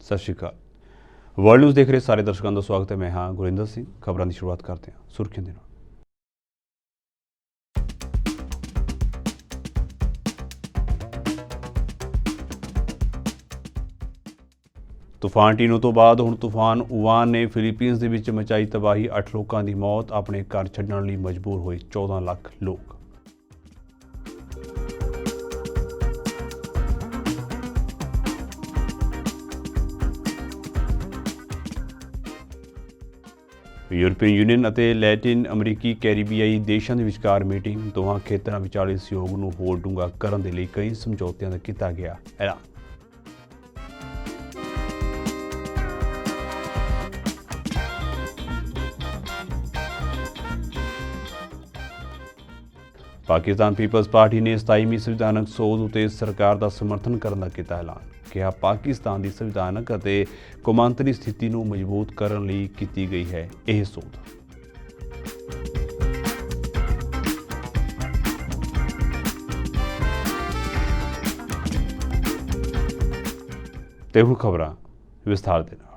ਸਤਿ ਸ਼੍ਰੀ ਅਕਾਲ। World news ਦੇਖ ਰਹੇ ਸਾਰੇ ਦਰਸ਼ਕਾਂ ਦਾ ਸਵਾਗਤ ਹੈ। ਮੈਂ ਹਾਂ ਗੁਰਿੰਦਰ ਸਿੰਘ। ਖਬਰਾਂ ਦੀ ਸ਼ੁਰੂਆਤ ਕਰਦੇ ਹਾਂ। ਸੁਰਖੀਆਂ ਦੇ ਨਾਲ। ਤੂਫਾਨ ਟੀਨੋ ਤੋਂ ਬਾਅਦ ਹੁਣ ਤੂਫਾਨ ਉਵਾਨ ਨੇ ਫਿਲੀਪੀਨਸ ਦੇ ਵਿੱਚ ਮਚਾਈ ਤਬਾਹੀ। 8 ਲੋਕਾਂ ਦੀ ਮੌਤ। ਆਪਣੇ ਘਰ ਛੱਡਣ ਲਈ ਮਜਬੂਰ ਹੋਏ 14 ਲੱਖ ਲੋਕ। ਯੂਰਪੀਅਨ ਯੂਨੀਅਨ ਅਤੇ ਲੈਟਿਨ ਅਮਰੀਕੀ ਕੈਰੀਬੀਆਈ ਦੇਸ਼ਾਂ ਦੇ ਵਿਚਕਾਰ ਮੀਟਿੰਗ ਦੋਹਾਂ ਖੇਤਰਾਂ ਵਿਚਾਲੇ ਸਹਿਯੋਗ ਨੂੰ ਹੋਰ ਡੂੰਘਾ ਕਰਨ ਦੇ ਲਈ ਕਈ ਸਮਝੌਤਿਆਂ ਦਾ ਕੀਤਾ ਗਿਆ ਐਲਾਨ। ਪਾਕਿਸਤਾਨ ਪੀਪਲਜ਼ ਪਾਰਟੀ ਨੇ 27ਵੀਂ ਸੰਵਿਧਾਨਕ ਸੋਧ ਉਤੇ ਸਰਕਾਰ ਦਾ ਸਮਰਥਨ ਕਰਨ ਦਾ ਕੀਤਾ ਐਲਾਨ। ਕਿਹਾ, ਪਾਕਿਸਤਾਨ ਦੀ ਸੰਵਿਧਾਨਕ ਅਤੇ ਕੌਮਾਂਤਰੀ ਸਥਿਤੀ ਨੂੰ ਮਜ਼ਬੂਤ ਕਰਨ ਲਈ ਕੀਤੀ ਗਈ ਹੈ ਇਹ ਸੋਧ। ਤੇ ਹੁਣ ਖਬਰਾਂ ਵਿਸਥਾਰ ਦੇ ਨਾਲ।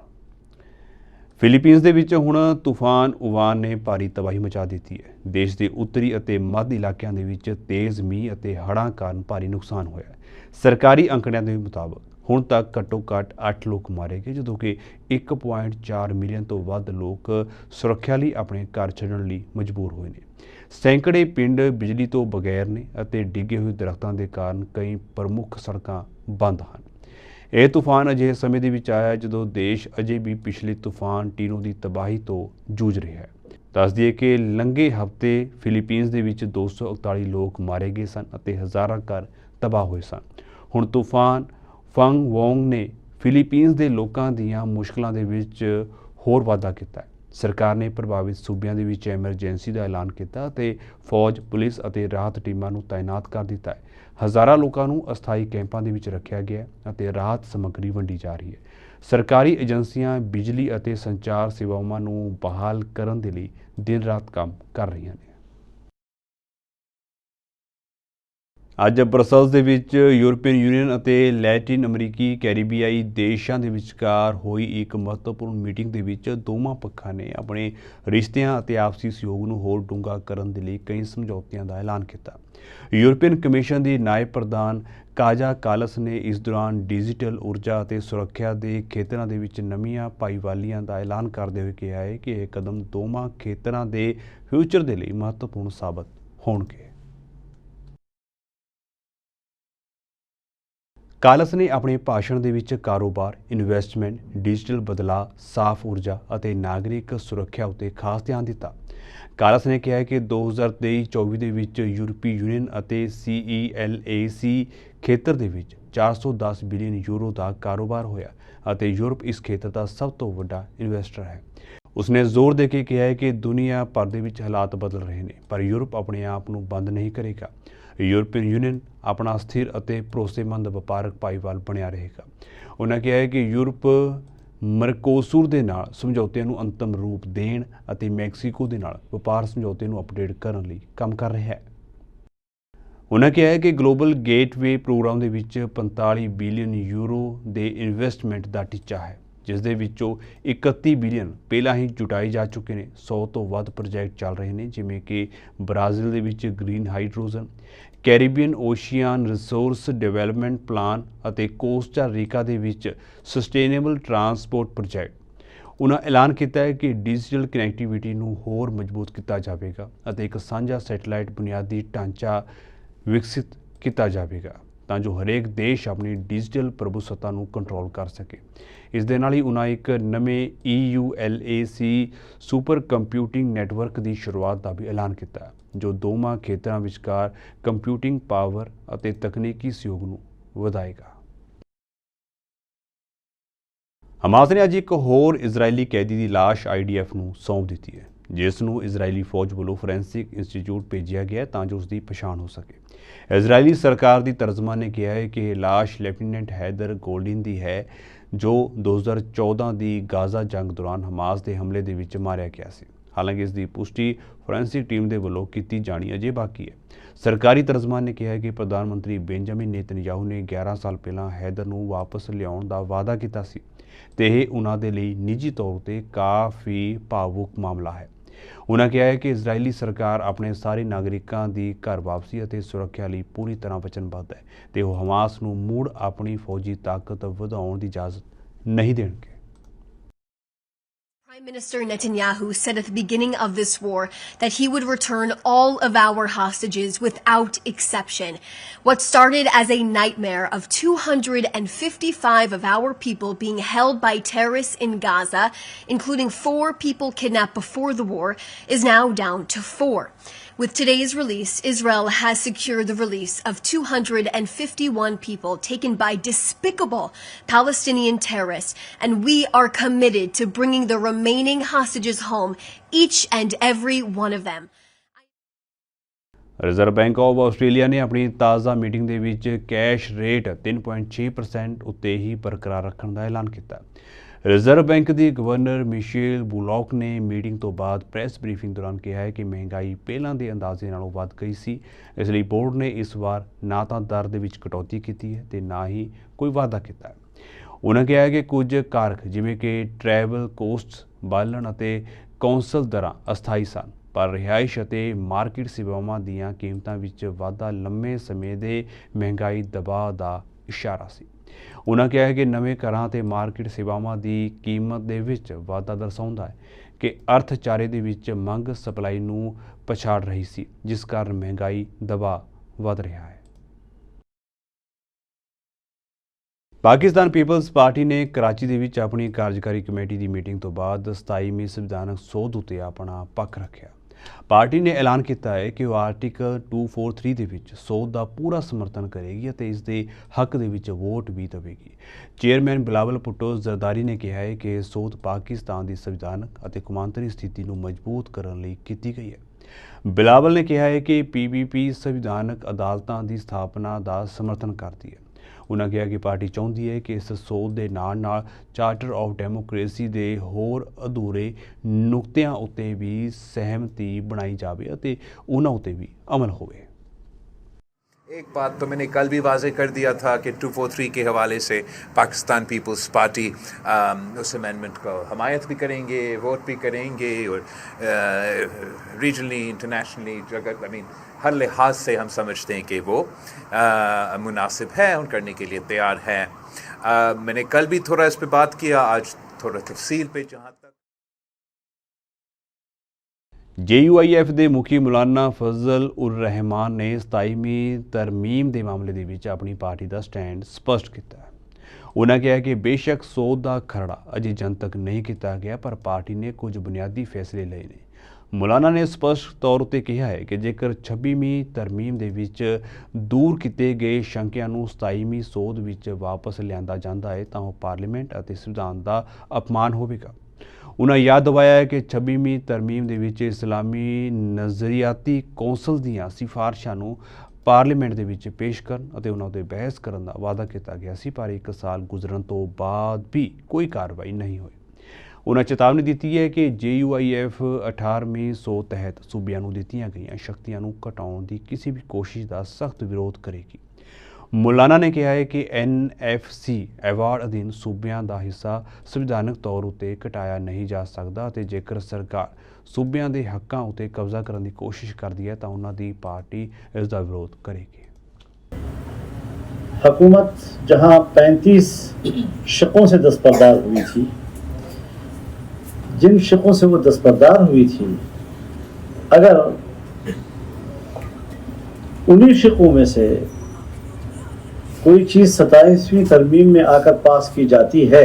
ਫਿਲੀਪੀਨਸ ਦੇ ਵਿੱਚ ਹੁਣ ਤੂਫਾਨ ਉਵਾਨ ਨੇ ਭਾਰੀ ਤਬਾਹੀ ਮਚਾ ਦਿੱਤੀ ਹੈ। ਦੇਸ਼ ਦੇ ਉੱਤਰੀ ਅਤੇ ਮੱਧ ਇਲਾਕਿਆਂ ਦੇ ਵਿੱਚ ਤੇਜ਼ ਮੀਂਹ ਅਤੇ ਹੜ੍ਹਾਂ ਕਾਰਨ ਭਾਰੀ ਨੁਕਸਾਨ ਹੋਇਆ ਹੈ। ਸਰਕਾਰੀ ਅੰਕੜਿਆਂ ਦੇ ਮੁਤਾਬਕ ਹੁਣ ਤੱਕ ਘੱਟੋ-ਘੱਟ 8 ਲੋਕ ਮਾਰੇ ਗਏ, ਜਦੋਂ ਕਿ 1.4 ਮਿਲੀਅਨ ਤੋਂ ਵੱਧ ਲੋਕ ਸੁਰੱਖਿਆ ਲਈ ਆਪਣੇ ਘਰ ਛੱਡਣ ਲਈ ਮਜਬੂਰ ਹੋਏ ਨੇ। ਸੈਂਕੜੇ ਪਿੰਡ ਬਿਜਲੀ ਤੋਂ ਬਗੈਰ ਨੇ ਅਤੇ ਡਿੱਗੇ ਹੋਏ ਦਰਖਤਾਂ ਦੇ ਕਾਰਨ ਕਈ ਪ੍ਰਮੁੱਖ ਸੜਕਾਂ ਬੰਦ ਹਨ। ਇਹ ਤੂਫਾਨ ਅਜਿਹੇ ਸਮੇਂ ਦੇ ਵਿੱਚ ਆਇਆ ਜਦੋਂ ਦੇਸ਼ ਅਜੇ ਵੀ ਪਿਛਲੇ ਤੂਫਾਨ ਟੀਨੋ ਦੀ ਤਬਾਹੀ ਤੋਂ ਜੂਝ ਰਿਹਾ ਹੈ। ਦੱਸ ਦਈਏ ਕਿ ਲੰਘੇ ਹਫ਼ਤੇ ਫਿਲੀਪੀਨਸ ਦੇ ਵਿੱਚ 241 ਲੋਕ ਮਾਰੇ ਗਏ ਸਨ ਅਤੇ ਹਜ਼ਾਰਾਂ ਘਰ ਤਬਾਹ ਹੋਏ ਸਨ। ਹੁਣ ਤੂਫਾਨ ਫੰਗ ਵੋਂਗ ਨੇ ਫਿਲੀਪੀਨਸ ਦੇ ਲੋਕਾਂ ਦੀਆਂ ਮੁਸ਼ਕਲਾਂ ਦੇ ਵਿੱਚ ਹੋਰ ਵਾਧਾ ਕੀਤਾ ਸਰਕਾਰ ਨੇ ਪ੍ਰਭਾਵਿਤ ਸੂਬਿਆਂ ਦੇ ਵਿੱਚ ਐਮਰਜੈਂਸੀ ਦਾ ਐਲਾਨ ਕੀਤਾ ਅਤੇ ਫੌਜ, ਪੁਲਿਸ ਅਤੇ ਰਾਹਤ ਟੀਮਾਂ ਨੂੰ ਤਾਇਨਾਤ ਕਰ ਦਿੱਤਾ ਹੈ। ਹਜ਼ਾਰਾਂ ਲੋਕਾਂ ਨੂੰ ਅਸਥਾਈ ਕੈਂਪਾਂ ਦੇ ਵਿੱਚ ਰੱਖਿਆ ਗਿਆ ਅਤੇ ਰਾਹਤ ਸਮੱਗਰੀ ਵੰਡੀ ਜਾ ਰਹੀ ਹੈ। ਸਰਕਾਰੀ ਏਜੰਸੀਆਂ, ਬਿਜਲੀ ਅਤੇ ਸੰਚਾਰ ਸੇਵਾਵਾਂ ਨੂੰ ਬਹਾਲ ਕਰਨ ਦੇ ਲਈ ਦਿਨ ਰਾਤ ਕੰਮ ਕਰ ਰਹੀਆਂ ਨੇ। ਅੱਜ ਬਰਸਲਸ ਦੇ ਵਿੱਚ ਯੂਰਪੀਅਨ ਯੂਨੀਅਨ ਅਤੇ ਲੈਟਿਨ ਅਮਰੀਕੀ ਕੈਰੀਬੀਆਈ ਦੇਸ਼ਾਂ ਦੇ ਵਿਚਕਾਰ ਹੋਈ ਇੱਕ ਮਹੱਤਵਪੂਰਨ ਮੀਟਿੰਗ ਦੇ ਵਿੱਚ ਦੋਵਾਂ ਪੱਖਾਂ ਨੇ ਆਪਣੇ ਰਿਸ਼ਤਿਆਂ ਅਤੇ ਆਪਸੀ ਸਹਿਯੋਗ ਨੂੰ ਹੋਰ ਡੂੰਘਾ ਕਰਨ ਦੇ ਲਈ ਕਈ ਸਮਝੌਤਿਆਂ ਦਾ ਐਲਾਨ ਕੀਤਾ। ਯੂਰਪੀਅਨ ਕਮਿਸ਼ਨ ਦੀ ਨਾਇਬ ਪ੍ਰਧਾਨ ਕਾਜਾ ਕਾਲਸ ਨੇ ਇਸ ਦੌਰਾਨ ਡਿਜੀਟਲ ਊਰਜਾ ਅਤੇ ਸੁਰੱਖਿਆ ਦੇ ਖੇਤਰਾਂ ਦੇ ਵਿੱਚ ਨਵੀਆਂ ਭਾਈਵਾਲੀਆਂ ਦਾ ਐਲਾਨ ਕਰਦੇ ਹੋਏ ਕਿਹਾ ਹੈ ਕਿ ਇਹ ਕਦਮ ਦੋਵਾਂ ਖੇਤਰਾਂ ਦੇ ਫਿਊਚਰ ਦੇ ਲਈ ਮਹੱਤਵਪੂਰਨ ਸਾਬਤ ਹੋਣਗੇ। ਕਾਲਸ ਨੇ ਆਪਣੇ ਭਾਸ਼ਣ ਦੇ ਵਿੱਚ ਕਾਰੋਬਾਰ ਇਨਵੈਸਟਮੈਂਟ ਡਿਜੀਟਲ ਬਦਲਾਅ, ਸਾਫ਼ ਊਰਜਾ ਅਤੇ ਨਾਗਰਿਕ ਸੁਰੱਖਿਆ ਉੱਤੇ ਖਾਸ ਧਿਆਨ ਦਿੱਤਾ। ਕਾਲਸ ਨੇ ਕਿਹਾ ਹੈ ਕਿ 2023-24 ਦੇ ਵਿੱਚ ਯੂਰਪੀ ਯੂਨੀਅਨ ਅਤੇ CELAC ਖੇਤਰ ਦੇ ਵਿੱਚ 410 ਬਿਲੀਅਨ ਯੂਰੋ ਦਾ ਕਾਰੋਬਾਰ ਹੋਇਆ ਅਤੇ ਯੂਰਪ ਇਸ ਖੇਤਰ ਦਾ ਸਭ ਤੋਂ ਵੱਡਾ ਇਨਵੈਸਟਰ ਹੈ। ਉਸਨੇ ਜ਼ੋਰ ਦੇ ਕੇ ਕਿਹਾ ਹੈ ਕਿ ਦੁਨੀਆ ਭਰ ਦੇ ਵਿੱਚ ਹਾਲਾਤ ਬਦਲ ਰਹੇ ਨੇ, ਪਰ ਯੂਰਪ ਆਪਣੇ ਆਪ ਨੂੰ ਬੰਦ ਨਹੀਂ ਕਰੇਗਾ। ਯੂਰਪੀਅਨ ਯੂਨੀਅਨ ਆਪਣਾ ਸਥਿਰ ਅਤੇ ਭਰੋਸੇਮੰਦ ਵਪਾਰਕ ਭਾਈਵਾਲ ਬਣਿਆ ਰਹੇਗਾ। ਉਹਨਾਂ ਕਿਹਾ ਹੈ ਕਿ ਯੂਰਪ ਮਰਕੋਸੂਰ ਦੇ ਨਾਲ ਸਮਝੌਤਿਆਂ ਨੂੰ ਅੰਤਮ ਰੂਪ ਦੇਣ ਅਤੇ ਮੈਕਸੀਕੋ ਦੇ ਨਾਲ ਵਪਾਰ ਸਮਝੌਤੇ ਨੂੰ ਅਪਡੇਟ ਕਰਨ ਲਈ ਕੰਮ ਕਰ ਰਿਹਾ ਹੈ। ਉਹਨਾਂ ਕਿਹਾ ਹੈ ਕਿ ਗਲੋਬਲ ਗੇਟਵੇ ਪ੍ਰੋਗਰਾਮ ਦੇ ਵਿੱਚ 45 ਬਿਲੀਅਨ ਯੂਰੋ ਦੇ ਇਨਵੈਸਟਮੈਂਟ ਦਾ ਟੀਚਾ ਹੈ। ਜਿਸ ਦੇ ਵਿੱਚੋਂ 31 ਬਿਲੀਅਨ ਪਹਿਲਾਂ ਹੀ ਜੁਟਾਏ ਜਾ ਚੁੱਕੇ ਨੇ 100 ਤੋਂ ਵੱਧ ਪ੍ਰੋਜੈਕਟ ਚੱਲ ਰਹੇ ਨੇ, ਜਿਵੇਂ ਕਿ ਬ੍ਰਾਜ਼ੀਲ ਦੇ ਵਿੱਚ green hydrogen, Caribbean ocean resource development plan ਅਤੇ ਕੋਸਟਾ ਰੀਕਾ ਦੇ ਵਿੱਚ ਸਸਟੇਨੇਬਲ ਟਰਾਂਸਪੋਰਟ ਪ੍ਰੋਜੈਕਟ ਉਹਨਾਂ ਐਲਾਨ ਕੀਤਾ ਹੈ ਕਿ ਡਿਜੀਟਲ ਕਨੈਕਟੀਵਿਟੀ ਨੂੰ ਹੋਰ ਮਜ਼ਬੂਤ ਕੀਤਾ ਜਾਵੇਗਾ ਅਤੇ ਇੱਕ ਸਾਂਝਾ ਸੈਟੇਲਾਈਟ ਬੁਨਿਆਦੀ ਢਾਂਚਾ ਵਿਕਸਿਤ ਕੀਤਾ ਜਾਵੇਗਾ। ਤਾਂ ਜੋ ਹਰੇਕ ਦੇਸ਼ ਆਪਣੀ ਡਿਜੀਟਲ ਪ੍ਰਭੂਸੱਤਾ ਨੂੰ ਕੰਟਰੋਲ ਕਰ ਸਕੇ। ਇਸ ਦੇ ਨਾਲ ਹੀ ਉਹਨਾਂ ਇੱਕ ਨਵੇਂ E EULAC super computing network ਦੀ ਸ਼ੁਰੂਆਤ ਦਾ ਵੀ ਐਲਾਨ ਕੀਤਾ ਜੋ ਦੋਵਾਂ ਖੇਤਰਾਂ ਵਿਚਕਾਰ ਕੰਪਿਊਟਿੰਗ ਪਾਵਰ ਅਤੇ ਤਕਨੀਕੀ ਸਹਿਯੋਗ ਨੂੰ ਵਧਾਏਗਾ। ਹਮਾਸ ਨੇ ਅੱਜ ਇੱਕ ਹੋਰ ਇਜ਼ਰਾਈਲੀ ਕੈਦੀ ਦੀ ਲਾਸ਼ ਆਈਡੀਐਫ ਨੂੰ ਸੌਂਪ ਦਿੱਤੀ ਹੈ। ਜਿਸ ਨੂੰ ਇਜ਼ਰਾਈਲੀ ਫੌਜ ਵੱਲੋਂ ਫੋਰੈਂਸਿਕ ਇੰਸਟੀਚਿਊਟ ਭੇਜਿਆ ਗਿਆ ਤਾਂ ਜੋ ਉਸ ਦੀ ਪਛਾਣ ਹੋ ਸਕੇ। ਇਜ਼ਰਾਈਲੀ ਸਰਕਾਰ ਦੀ ਤਰਜਮਾਨ ਨੇ ਕਿਹਾ ਹੈ ਕਿ ਇਹ ਲਾਸ਼ ਲੈਫਟੀਨੈਂਟ ਹੈਦਰ ਗੋਲਡਿਨ ਦੀ ਹੈ, ਜੋ 2014 ਦੀ ਗਾਜ਼ਾ ਜੰਗ ਦੌਰਾਨ ਹਮਾਸ ਦੇ ਹਮਲੇ ਦੇ ਵਿੱਚ ਮਾਰਿਆ ਗਿਆ ਸੀ। ਹਾਲਾਂਕਿ ਇਸ ਦੀ ਪੁਸ਼ਟੀ ਫੋਰੈਂਸਿਕ ਟੀਮ ਦੇ ਵੱਲੋਂ ਕੀਤੀ ਜਾਣੀ ਅਜੇ ਬਾਕੀ ਹੈ। ਸਰਕਾਰੀ ਤਰਜਮਾਨ ਨੇ ਕਿਹਾ ਹੈ ਕਿ ਪ੍ਰਧਾਨ ਮੰਤਰੀ ਬੈਂਜਾਮਿਨ ਨੇਤਨਯਾਹੂ ਨੇ 11 ਸਾਲ ਪਹਿਲਾਂ ਹੈਦਰ ਨੂੰ ਵਾਪਸ ਲਿਆਉਣ ਦਾ ਵਾਅਦਾ ਕੀਤਾ ਸੀ। ਤੇ ਇਹ ਉਹਨਾਂ ਦੇ ਲਈ ਨਿੱਜੀ ਤੌਰ ਤੇ ਕਾਫੀ ਭਾਵੁਕ ਮਾਮਲਾ ਹੈ। ਉਹਨਾਂ ਕਿਹਾ ਹੈ ਕਿ ਇਜ਼ਰਾਈਲੀ ਸਰਕਾਰ ਆਪਣੇ ਸਾਰੇ ਨਾਗਰਿਕਾਂ ਦੀ ਘਰ ਵਾਪਸੀ ਅਤੇ ਸੁਰੱਖਿਆ ਲਈ ਪੂਰੀ ਤਰ੍ਹਾਂ ਵਚਨਬੱਧ ਹੈ ਤੇ ਉਹ ਹਮਾਸ ਨੂੰ ਮੁੜ ਆਪਣੀ ਫੌਜੀ ਤਾਕਤ ਵਧਾਉਣ ਦੀ ਇਜਾਜ਼ਤ ਨਹੀਂ ਦੇਣਗੇ। Prime Minister Netanyahu said at the beginning of this war that he would return all of our hostages without exception. What started as a nightmare of 255 of our people being held by terrorists in Gaza, including four people kidnapped before the war, is now down to four. With today's release, Israel has secured the release of 251 people taken by despicable Palestinian terrorists, and we are committed to bringing the remaining hostages home, each and every one of them. Reserve bank of Australia ਨੇ ਆਪਣੀ ਤਾਜ਼ਾ meeting ਦੇ ਵਿੱਚ cash rate 3.6% ਉੱਤੇ ਹੀ ਬਰਕਰਾਰ ਰੱਖਣ ਦਾ ਐਲਾਨ ਕੀਤਾ ਰਿਜ਼ਰਵ ਬੈਂਕ ਦੀ ਗਵਰਨਰ ਮਿਸ਼ੇਲ ਬੁਲੌਕ ਨੇ ਮੀਟਿੰਗ ਤੋਂ ਬਾਅਦ ਪ੍ਰੈਸ ਬਰੀਫਿੰਗ ਦੌਰਾਨ ਕਿਹਾ ਕਿ ਮਹਿੰਗਾਈ ਪਹਿਲਾਂ ਦੇ ਅੰਦਾਜ਼ੇ ਨਾਲੋਂ ਵੱਧ ਗਈ ਸੀ। ਇਸ ਲਈ ਬੋਰਡ ਨੇ ਇਸ ਵਾਰ ਨਾ ਤਾਂ ਦਰ ਦੇ ਵਿੱਚ ਕਟੌਤੀ ਕੀਤੀ ਹੈ ਤੇ ਨਾ ਹੀ ਕੋਈ ਵਾਅਦਾ ਕੀਤਾ ਹੈ। ਉਹਨਾਂ ਕਿਹਾ ਕਿ ਕੁਝ ਕਾਰਕ ਜਿਵੇਂ ਕਿ ਟਰੈਵਲ ਕੋਸਟਸ, ਬਾਲਣ ਅਤੇ ਕੌਂਸਲ ਦਰਾਂ ਅਸਥਾਈ ਸਨ, ਪਰ ਰਿਹਾਇਸ਼ ਅਤੇ ਮਾਰਕੀਟ ਸੇਵਾਵਾਂ ਦੀਆਂ ਕੀਮਤਾਂ ਵਿੱਚ ਵਾਧਾ ਲੰਮੇ ਸਮੇਂ ਦੇ ਮਹਿੰਗਾਈ ਦਬਾਅ ਦਾ ਇਸ਼ਾਰਾ ਸੀ। ਉਹਨਾਂ ਕਿਹਾ ਹੈ ਕਿ ਨਵੇਂ ਘਰਾਂ ਤੇ ਮਾਰਕੀਟ ਸੇਵਾਵਾਂ ਦੀ ਕੀਮਤ ਦੇ ਵਿੱਚ ਵਾਧਾ ਦਰਸਾਉਂਦਾ ਹੈ ਕਿ ਅਰਥਚਾਰੇ ਦੇ ਵਿੱਚ ਮੰਗ ਸਪਲਾਈ ਨੂੰ ਪਛਾੜ ਰਹੀ ਸੀ, ਜਿਸ ਕਾਰਨ ਮਹਿੰਗਾਈ ਦਬਾਅ ਵਧ ਰਿਹਾ ਹੈ। ਪਾਕਿਸਤਾਨ ਪੀਪਲਜ਼ ਪਾਰਟੀ ਨੇ ਕਰਾਚੀ ਦੇ ਵਿੱਚ ਆਪਣੀ ਕਾਰਜਕਾਰੀ ਕਮੇਟੀ ਦੀ ਮੀਟਿੰਗ ਤੋਂ ਬਾਅਦ 27ਵੀਂ ਸੰਵਿਧਾਨਕ ਸੋਧ ਉੱਤੇ ਆਪਣਾ ਪੱਖ ਰੱਖਿਆ। ਪਾਰਟੀ ਨੇ ਐਲਾਨ ਕੀਤਾ ਹੈ ਕਿ ਉਹ ਆਰਟੀਕਲ 243 ਦੇ ਵਿੱਚ ਸੋਧ ਦਾ ਪੂਰਾ ਸਮਰਥਨ ਕਰੇਗੀ ਅਤੇ ਇਸ ਦੇ ਹੱਕ ਦੇ ਵਿੱਚ ਵੋਟ ਵੀ ਦੇਵੇਗੀ। ਚੇਅਰਮੈਨ ਬਿਲਾਵਲ ਭੁੱਟੋ ਜ਼ਰਦਾਰੀ ਨੇ ਕਿਹਾ ਹੈ ਕਿ ਇਹ ਸੋਧ ਪਾਕਿਸਤਾਨ ਦੀ ਸੰਵਿਧਾਨਕ ਅਤੇ ਕੌਮਾਂਤਰੀ ਸਥਿਤੀ ਨੂੰ ਮਜ਼ਬੂਤ ਕਰਨ ਲਈ ਕੀਤੀ ਗਈ ਹੈ। ਬਿਲਾਵਲ ਨੇ ਕਿਹਾ ਹੈ ਕਿ ਪੀਪੀਪੀ ਸੰਵਿਧਾਨਕ ਅਦਾਲਤਾਂ ਦੀ ਸਥਾਪਨਾ ਦਾ ਸਮਰਥਨ ਕਰਦੀ ਹੈ। ਉਹਨਾਂ ਕਿਹਾ ਕਿ ਪਾਰਟੀ ਚਾਹੁੰਦੀ ਹੈ ਕਿ ਇਸ ਸੋਧ ਦੇ ਨਾਲ ਨਾਲ ਚਾਰਟਰ ਆਫ ਡੈਮੋਕ੍ਰੇਸੀ ਦੇ ਹੋਰ ਅਧੂਰੇ ਨੁਕਤਿਆਂ ਉੱਤੇ ਵੀ ਸਹਿਮਤੀ ਬਣਾਈ ਜਾਵੇ ਅਤੇ ਉਹਨਾਂ ਉੱਤੇ ਵੀ ਅਮਲ ਹੋਵੇ। ایک بات تو میں نے کل بھی واضح کر دیا تھا کہ ٹو فور تھری کے حوالے سے پاکستان پیپلز پارٹی اس امینڈمنٹ کو حمایت بھی کریں گے، ووٹ بھی کریں گے اور ریجنلی انٹرنیشنلی جگہ آئی مین ہر لحاظ سے ہم سمجھتے ہیں کہ وہ مناسب ہے، ان کرنے کے لیے تیار ہے میں نے کل بھی تھوڑا اس پہ بات کیا، آج تھوڑا تفصیل پہ جہاں ਜੇਯੂਆਈਐਫ ਦੇ ਮੁਖੀ ਮੌਲਾਨਾ ਫਜ਼ਲ ਉਰ ਰਹਿਮਾਨ ਨੇ 27ਵੀਂ ਤਰਮੀਮ ਦੇ ਮਾਮਲੇ ਦੇ ਵਿੱਚ ਆਪਣੀ ਪਾਰਟੀ ਦਾ ਸਟੈਂਡ ਸਪਸ਼ਟ ਕੀਤਾ ਉਹਨਾਂ ਕਿਹਾ ਕਿ ਬੇਸ਼ੱਕ ਸੋਧ ਦਾ ਖਰੜਾ ਅਜੇ ਜਨਤਕ ਨਹੀਂ ਕੀਤਾ ਗਿਆ, ਪਰ ਪਾਰਟੀ ਨੇ ਕੁਝ ਬੁਨਿਆਦੀ ਫੈਸਲੇ ਲਏ ਨੇ। ਮੌਲਾਨਾ ਨੇ ਸਪਸ਼ਟ ਤੌਰ ਉੱਤੇ ਕਿਹਾ ਹੈ ਕਿ ਜੇਕਰ 26ਵੀਂ ਤਰਮੀਮ ਦੇ ਵਿੱਚ ਦੂਰ ਕੀਤੇ ਗਏ ਸ਼ੰਕਿਆਂ ਨੂੰ 27ਵੀਂ ਸੋਧ ਵਿੱਚ ਵਾਪਸ ਲਿਆਂਦਾ ਜਾਂਦਾ ਹੈ, ਤਾਂ ਉਹ ਪਾਰਲੀਮੈਂਟ ਅਤੇ ਸੰਵਿਧਾਨ ਦਾ ਅਪਮਾਨ ਹੋਵੇਗਾ। ਉਹਨਾਂ ਯਾਦ ਦਿਵਾਇਆ ਹੈ ਕਿ 26ਵੀਂ ਤਰਮੀਮ ਦੇ ਵਿੱਚ ਇਸਲਾਮੀ ਨਜ਼ਰੀਆਤੀ ਕੌਂਸਲ ਦੀਆਂ ਸਿਫਾਰਸ਼ਾਂ ਨੂੰ ਪਾਰਲੀਮੈਂਟ ਦੇ ਵਿੱਚ ਪੇਸ਼ ਕਰਨ ਅਤੇ ਉਹਨਾਂ ਉੱਤੇ ਬਹਿਸ ਕਰਨ ਦਾ ਵਾਅਦਾ ਕੀਤਾ ਗਿਆ ਸੀ, ਪਰ ਇੱਕ ਸਾਲ ਗੁਜ਼ਰਨ ਤੋਂ ਬਾਅਦ ਵੀ ਕੋਈ ਕਾਰਵਾਈ ਨਹੀਂ ਹੋਈ। ਉਹਨਾਂ ਚੇਤਾਵਨੀ ਦਿੱਤੀ ਹੈ ਕਿ ਜੇਯੂਆਈਐਫ 18ਵੀਂ ਸੌ ਤਹਿਤ ਸੂਬਿਆਂ ਨੂੰ ਦਿੱਤੀਆਂ ਗਈਆਂ ਸ਼ਕਤੀਆਂ ਨੂੰ ਘਟਾਉਣ ਦੀ ਕਿਸੇ ਵੀ ਕੋਸ਼ਿਸ਼ ਦਾ ਸਖਤ ਵਿਰੋਧ ਕਰੇਗੀ। ਮੁਲਾਨਾ ਨੇ ਕਿਹਾ ਹੈ ਕਿ ਐਨਐਫਸੀ ਐਵਾਰਡ ਅਧੀਨ ਸੂਬਿਆਂ ਦਾ ਹਿੱਸਾ ਸੰਵਿਧਾਨਕ ਤੌਰ ਉਤੇ ਘਟਾਇਆ ਨਹੀਂ ਜਾ ਸਕਦਾ ਅਤੇ ਜੇਕਰ ਸਰਕਾਰ ਸੂਬਿਆਂ ਦੇ ਹੱਕਾਂ ਉਤੇ ਕਬਜ਼ਾ ਕਰਨ ਦੀ ਕੋਸ਼ਿਸ਼ ਕਰਦੀ ਹੈ ਤਾਂ ਉਹਨਾਂ ਦੀ ਪਾਰਟੀ ਇਸ ਦਾ ਵਿਰੋਧ ਕਰੇਗੀ हुकूमत जहां 35 शकों से दस्तबरदार हुई थी जिन शकों से वो दस्तबरदार हुई थी अगर उन्हीं शकों में से कोई चीज़ सताईसवीं तरमीम में आकर पास की जाती है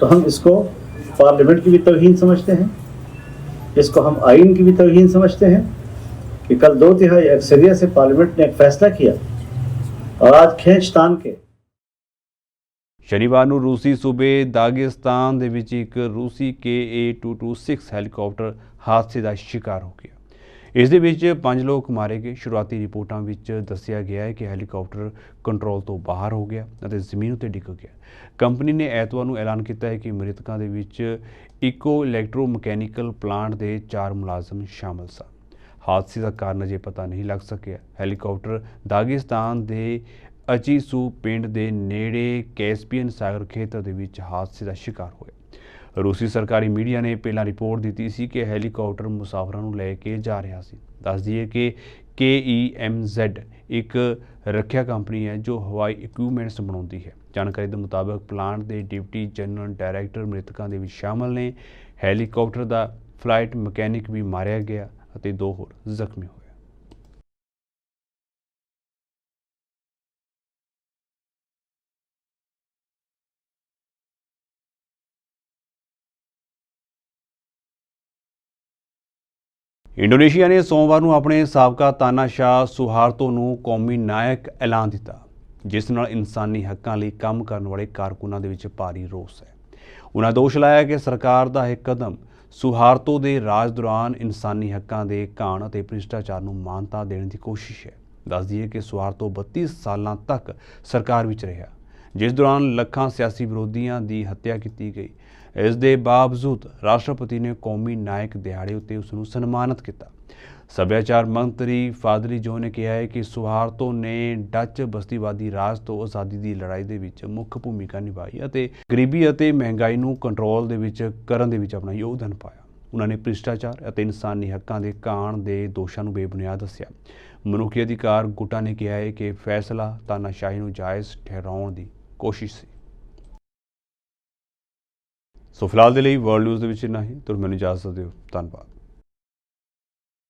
तो हम इसको पार्लियामेंट की भी तोहीन समझते हैं इसको हम आइन की भी तोहीन समझते हैं कि कल दो तिहाई अक्सरियत से पार्लियामेंट ने एक फैसला किया और आज खींच तान के ਸ਼ਨੀਵਾਰ ਨੂੰ ਰੂਸੀ ਸੂਬੇ ਦਾਗਿਸਤਾਨ ਦੇ ਵਿੱਚ ਇੱਕ ਰੂਸੀ KA226 ਹੈਲੀਕਾਪਟਰ ਹਾਦਸੇ ਦਾ ਸ਼ਿਕਾਰ ਹੋ ਗਿਆ ਇਸ ਦੇ ਵਿੱਚ ਪੰਜ ਲੋਕ ਮਾਰੇ ਗਏ। ਸ਼ੁਰੂਆਤੀ ਰਿਪੋਰਟਾਂ ਵਿੱਚ ਦੱਸਿਆ ਗਿਆ ਹੈ ਕਿ ਹੈਲੀਕਾਪਟਰ ਕੰਟਰੋਲ ਤੋਂ ਬਾਹਰ ਹੋ ਗਿਆ ਅਤੇ ਜ਼ਮੀਨ ਉੱਤੇ ਡਿੱਗ ਗਿਆ। ਕੰਪਨੀ ਨੇ ਐਤਵਾਰ ਨੂੰ ਐਲਾਨ ਕੀਤਾ ਹੈ ਕਿ ਮ੍ਰਿਤਕਾਂ ਦੇ ਵਿੱਚ ਇਕੋ ਇਲੈਕਟ੍ਰੋਮੈਕੈਨੀਕਲ ਪਲਾਂਟ ਦੇ ਚਾਰ ਮੁਲਾਜ਼ਮ ਸ਼ਾਮਲ ਸਨ। ਹਾਦਸੇ ਦਾ ਕਾਰਨ ਅਜੇ ਪਤਾ ਨਹੀਂ ਲੱਗ ਸਕਿਆ। ਹੈਲੀਕਾਪਟਰ ਦਾਗਿਸਤਾਨ ਦੇ ਅਚੀਸੂ ਪਿੰਡ ਦੇ ਨੇੜੇ ਕੈਸਪੀਅਨ ਸਾਗਰ ਖੇਤਰ ਦੇ ਵਿੱਚ ਹਾਦਸੇ ਦਾ ਸ਼ਿਕਾਰ ਹੋਇਆ। ਰੂਸੀ ਸਰਕਾਰੀ ਮੀਡੀਆ ਨੇ ਪਹਿਲਾਂ ਰਿਪੋਰਟ ਦਿੱਤੀ ਸੀ ਕਿ ਹੈਲੀਕਾਪਟਰ ਮੁਸਾਫਰਾਂ ਨੂੰ ਲੈ ਕੇ ਜਾ ਰਿਹਾ ਸੀ। ਦੱਸ ਦਈਏ ਕਿ KEMZ ਇੱਕ ਰੱਖਿਆ ਕੰਪਨੀ ਹੈ ਜੋ ਹਵਾਈ ਇਕਵਿਪਮੈਂਟਸ ਬਣਾਉਂਦੀ ਹੈ। ਜਾਣਕਾਰੀ ਦੇ ਮੁਤਾਬਕ ਪਲਾਂਟ ਦੇ ਡਿਪਟੀ ਜਨਰਲ ਡਾਇਰੈਕਟਰ ਮ੍ਰਿਤਕਾਂ ਦੇ ਵਿੱਚ ਸ਼ਾਮਲ ਨੇ। ਹੈਲੀਕਾਪਟਰ ਦਾ ਫਲਾਈਟ ਮਕੈਨਿਕ ਵੀ ਮਾਰਿਆ ਗਿਆ ਅਤੇ ਦੋ ਹੋਰ ਜ਼ਖਮੀ ਹੋਏ। ਇੰਡੋਨੇਸ਼ੀਆ ਨੇ ਸੋਮਵਾਰ ਨੂੰ ਆਪਣੇ ਸਾਬਕਾ ਤਾਨਾਸ਼ਾਹ ਸੁਹਾਰਤੋ ਨੂੰ ਕੌਮੀ ਨਾਇਕ ਐਲਾਨ ਦਿੱਤਾ, ਜਿਸ ਨਾਲ ਇਨਸਾਨੀ ਹੱਕਾਂ ਲਈ ਕੰਮ ਕਰਨ ਵਾਲੇ ਕਾਰਕੁਨਾਂ ਦੇ ਵਿੱਚ ਭਾਰੀ ਰੋਸ ਹੈ। ਉਹਨਾਂ ਦੋਸ਼ ਲਾਇਆ ਕਿ ਸਰਕਾਰ ਦਾ ਇਹ ਕਦਮ ਸੁਹਾਰਤੋ ਦੇ ਰਾਜ ਦੌਰਾਨ ਇਨਸਾਨੀ ਹੱਕਾਂ ਦੇ ਘਾਣ ਅਤੇ ਭ੍ਰਿਸ਼ਟਾਚਾਰ ਨੂੰ ਮਾਨਤਾ ਦੇਣ ਦੀ ਕੋਸ਼ਿਸ਼ ਹੈ। ਦੱਸ ਦਈਏ ਕਿ ਸੁਹਾਰਤੋ 32 ਸਾਲਾਂ ਤੱਕ ਸਰਕਾਰ ਵਿੱਚ ਰਿਹਾ, ਜਿਸ ਦੌਰਾਨ ਲੱਖਾਂ ਸਿਆਸੀ ਵਿਰੋਧੀਆਂ ਦੀ ਹੱਤਿਆ ਕੀਤੀ ਗਈ। ਇਸ ਦੇ ਬਾਵਜੂਦ ਰਾਸ਼ਟਰਪਤੀ ਨੇ ਕੌਮੀ ਨਾਇਕ ਦਿਹਾੜੇ ਉੱਤੇ ਉਸ ਨੂੰ ਸਨਮਾਨਿਤ ਕੀਤਾ। ਸੱਭਿਆਚਾਰ ਮੰਤਰੀ ਫਾਦਰੀ ਜੋ ਨੇ ਕਿਹਾ ਹੈ ਕਿ ਸੁਹਾਰਤੋ ਨੇ ਡੱਚ ਬਸਤੀਵਾਦੀ ਰਾਜ ਤੋਂ ਆਜ਼ਾਦੀ ਦੀ ਲੜਾਈ ਦੇ ਵਿੱਚ ਮੁੱਖ ਭੂਮਿਕਾ ਨਿਭਾਈ ਅਤੇ ਗਰੀਬੀ ਅਤੇ ਮਹਿੰਗਾਈ ਨੂੰ ਕੰਟਰੋਲ ਦੇ ਵਿੱਚ ਕਰਨ ਦੇ ਵਿੱਚ ਆਪਣਾ ਯੋਗਦਾਨ ਪਾਇਆ। ਉਹਨਾਂ ਨੇ ਭ੍ਰਿਸ਼ਟਾਚਾਰ ਅਤੇ ਇਨਸਾਨੀ ਹੱਕਾਂ ਦੇ ਘਾਣ ਦੇ ਦੋਸ਼ਾਂ ਨੂੰ ਬੇਬੁਨਿਆਦ ਦੱਸਿਆ। ਮਨੁੱਖੀ ਅਧਿਕਾਰ ਗੁੱਟਾਂ ਨੇ ਕਿਹਾ ਹੈ ਕਿ ਫੈਸਲਾ ਤਾਨਾਸ਼ਾਹੀ ਨੂੰ ਜਾਇਜ਼ ਠਹਿਰਾਉਣ ਦੀ ਕੋਸ਼ਿਸ਼ ਸੀ। ਸੋ ਫਿਲਹਾਲ ਦੇ ਲਈ ਵਰਲਡ ਨਿਊਜ਼ ਦੇ ਵਿੱਚ ਇੰਨਾ ਹੀ। ਤੁਹਾਨੂੰ ਮੈਨੂੰ ਇਜਾਜ਼ਤ ਦਿਓ। ਧੰਨਵਾਦ।